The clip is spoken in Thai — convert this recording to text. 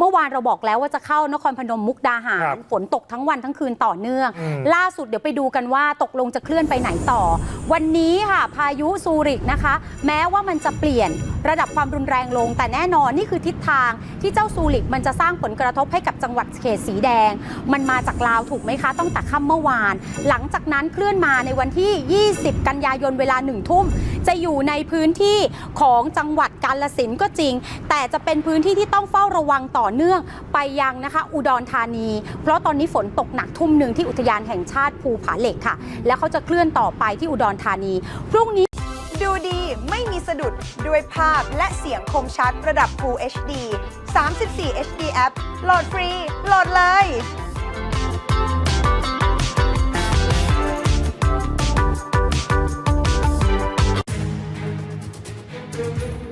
เมื่อวานเราบอกแล้วว่าจะเข้านครพนมมุกดาหาครัรบฝนตกทั้งวันทั้งคืนต่อเนื่องอืมล่าสุดเดี๋ยวไปดูกันว่าตกลงจะเคลื่อนไปไหนต่อ วันนี้ค่ะ พายุซูริกนะคะ แม้ว่ามันจะเปลี่ยนระดับความรุนแรงลง แต่แน่นอนนี่คือทิศทางที่เจ้าซูริกมันจะสร้างผลกระทบให้กับจังหวัดเขตสีแดง มันมาจากลาวถูกไหมคะตั้งแต่ค่ำเมื่อวาน หลังจากนั้นเคลื่อนมาในวันที่ 20 กันยายนเวลาหนึ่งทุ่ม จะอยู่ในพื้นที่ของจังหวัดกาลสินก็จริง แต่จะเป็นพื้นที่ที่ต้องเฝ้าระวังต่อเนื่องไปยังนะคะ อุดรธานี เพราะตอนนี้ฝนตกหนักทุ่มหนึ่งที่อุทยานแห่งชาติภูผาเหล็กค่ะ แล้วเขาจะเคลื่อนต่อไปที่อุดรธานี พรุ่งนี้ดูดีไม่มีสะดุดด้วยภาพและเสียงคมชัดระดับ Full HD 34 HD App โหลดฟรี โหลดเลย ค